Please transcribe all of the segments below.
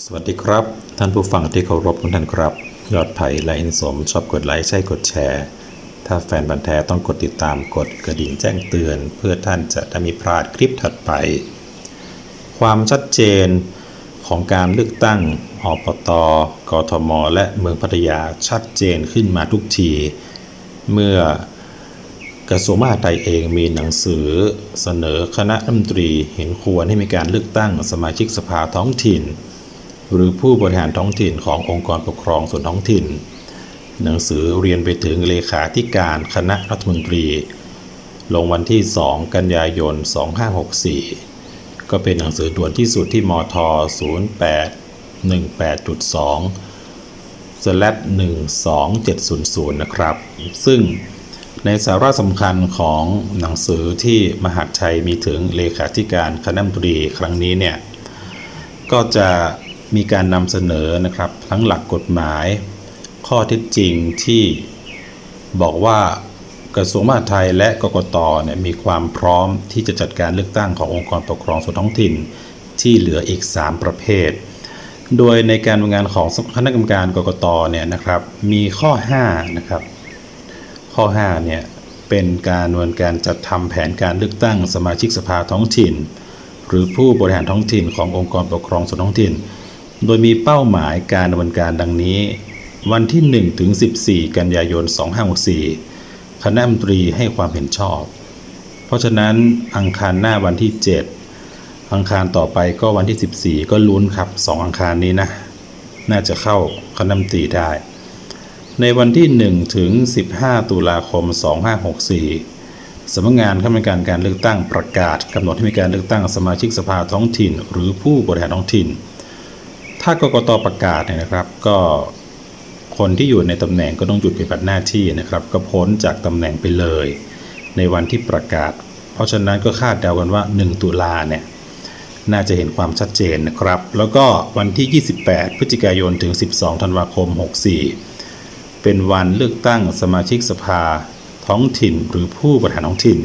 สวัสดีครับ ท่านผู้ฟังที่เคารพทุกท่านครับ ยอดไผ่และอินสมชอบกดไลค์ใช่กดแชร์ ถ้าแฟนบันแท้ต้องกดติดตามกดกระดิ่งแจ้งเตือน เพื่อท่านจะได้มีพลาดคลิปถัดไป ความชัดเจนของการเลือกตั้งอปตกทม และเมืองพัทยาชัดเจนขึ้นมาทุกที เมื่อกระทรวงมหาดไทยเองมีหนังสือเสนอคณะรัฐมนตรีเห็นควรให้มีการเลือกตั้งสมาชิกสภาท้องถิ่น หรือผู้บริหารท้องถิ่นขององค์กรปกครองส่วนท้องถิ่น หนังสือเรียนไปถึงเลขาธิการคณะรัฐมนตรี ลงวันที่ 2 กันยายน 2564 ก็เป็นหนังสือด่วนที่สุดที่มท 0818.2สลัด12700 นะครับ ซึ่งในสาระสำคัญของหนังสือที่มหาดไทยมีถึงเลขาธิการคณะรัฐมนตรีครั้งนี้เนี่ย ก็จะ มีการนำเสนอนะครับ ทั้งหลักกฎหมาย ข้อเท็จจริงที่บอกว่ากระทรวงมหาดไทยและกกตเนี่ยมีความพร้อมที่จะจัดการเลือกตั้งขององค์กรปกครองส่วนท้องถิ่น ที่เหลืออีก 3 ประเภท โดยในการทำงานของคณะกรรมการกกตเนี่ยนะครับมีข้อ5นะครับข้อ5เนี่ยเป็นการดำเนินการจัดทำแผนการเลือกตั้งสมาชิกสภาท้องถิ่น หรือผู้บริหารท้องถิ่นขององค์กรปกครองส่วนท้องถิ่น โดยมีเป้าหมายการดำเนินการดังนี้ วันที่ 1 ถึง 14 กันยายน 2564 คณะรัฐมนตรีให้ความเห็นชอบ เพราะฉะนั้นอังคารหน้าวันที่ 7 อังคารต่อไปก็วันที่ 14 ก็ลุ้นครับ 2 อังคารนี้นะ น่าจะเข้าคณะมนตรีได้ ในวันที่ 1 ถึง 15 ตุลาคม 2564สำนักงานคณะกรรมการการเลือกตั้งประกาศกำหนดให้มีการเลือกตั้งสมาชิกสภาท้องถิ่น หรือผู้บริหารท้องถิ่น ถ้ากกตประกาศเนี่ยนะครับ ก็คนที่อยู่ในตำแหน่งก็ต้องหยุดปฏิบัติหน้าที่นะครับ ก็พ้นจากตำแหน่งไปเลย ในวันที่ประกาศ เพราะฉะนั้นก็คาดเดากันว่า 1 ตุลาเนี่ยน่าจะเห็นความชัดเจนนะครับ แล้วก็วันที่ 28 พฤศจิกายนถึง 12 ธันวาคม 64 เป็นวันเลือกตั้งสมาชิกสภาท้องถิ่นหรือผู้บริหารท้องถิ่น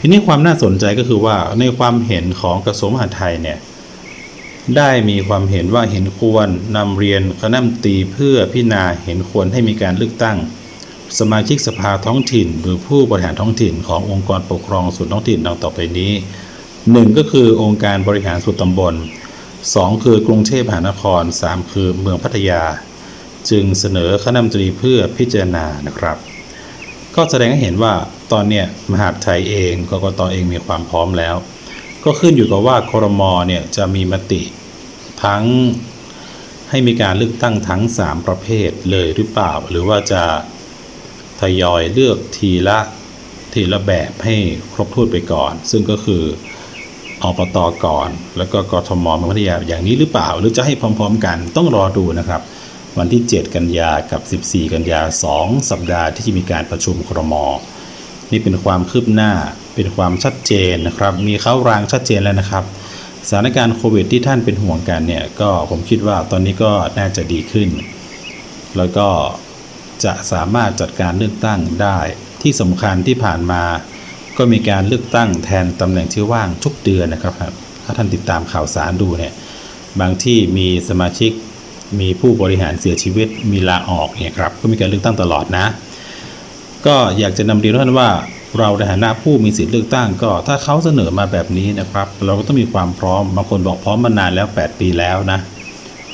ทีนี้ความน่าสนใจก็คือว่าในความเห็นของกระทรวงมหาดไทยเนี่ย ได้มีความเห็นว่าเห็นควรนำเรียนคณะมตีเพื่อพิจารณาเห็นควรให้มีการเลือกตั้ง สมาชิกสภาท้องถิ่น หรือผู้บริหารท้องถิ่นขององค์กรปกครองส่วนท้องถิ่นดังต่อไปนี้ 1 ก็คือองค์การบริหารส่วนตำบล 2 คือกรุงเทพมหานคร 3 คือเมืองพัทยา จึงเสนอคณะมตรีเพื่อพิจารณานะครับ ก็แสดงให้เห็นว่าตอนเนี้ยมหาดไทยเองกกตเองมีความพร้อมแล้ว ก็ขึ้นอยู่กับว่าครมเนี่ยจะมีมติทั้งให้มีการเลือกตั้งทั้ง 3 ประเภทเลยหรือเปล่า หรือว่าจะทยอยเลือกทีละทีละแบบให้ครบถ้วนไปก่อน ซึ่งก็คืออปตก่อน แล้วก็กทมเมืองพัทยาอย่างนี้หรือเปล่า หรือจะให้พร้อม ๆ กันต้องรอดูนะครับ วันที่ 7 กันยากับ 14 กันยา 2 สัปดาห์ที่จะมีการประชุมครมนี่เป็นความคืบหน้า เป็นความชัดเจนนะครับ มีเขารางชัดเจนแล้วนะครับสถานการณ์โควิดที่ท่านเป็นห่วงกันเนี่ยก็ผมคิดว่าตอนนี้ก็น่าจะดีขึ้น แล้วก็จะสามารถจัดการเลือกตั้งได้ที่สำคัญที่ผ่านมา ก็มีการเลือกตั้งแทนตำแหน่งที่ว่างทุกเดือนนะครับ ถ้าท่านติดตามข่าวสารดูเนี่ยบางที่มีสมาชิกมีผู้บริหารเสียชีวิตมีลาออกเนี่ยครับก็มีการเลือกตั้งตลอดนะ ก็อยากจะนำเรียนท่านว่า เราในฐานะผู้มีสิทธิ์เลือกตั้งก็ ถ้าเขาเสนอมาแบบนี้นะครับ เราก็ต้องมีความพร้อมบางคนบอกพร้อมมานานแล้ว 8 ปีแล้วนะ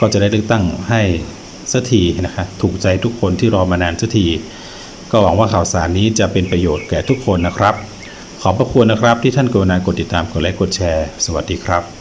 ก็จะได้เลือกตั้งให้สักทีนะครับถูกใจทุกคนที่รอมานานสักทีก็หวังว่าข่าวสารนี้จะเป็นประโยชน์แก่ทุกคนนะครับ ขอบพระคุณนะครับที่ท่านกรุณากดติดตามกดไลค์กดแชร์ สวัสดีครับ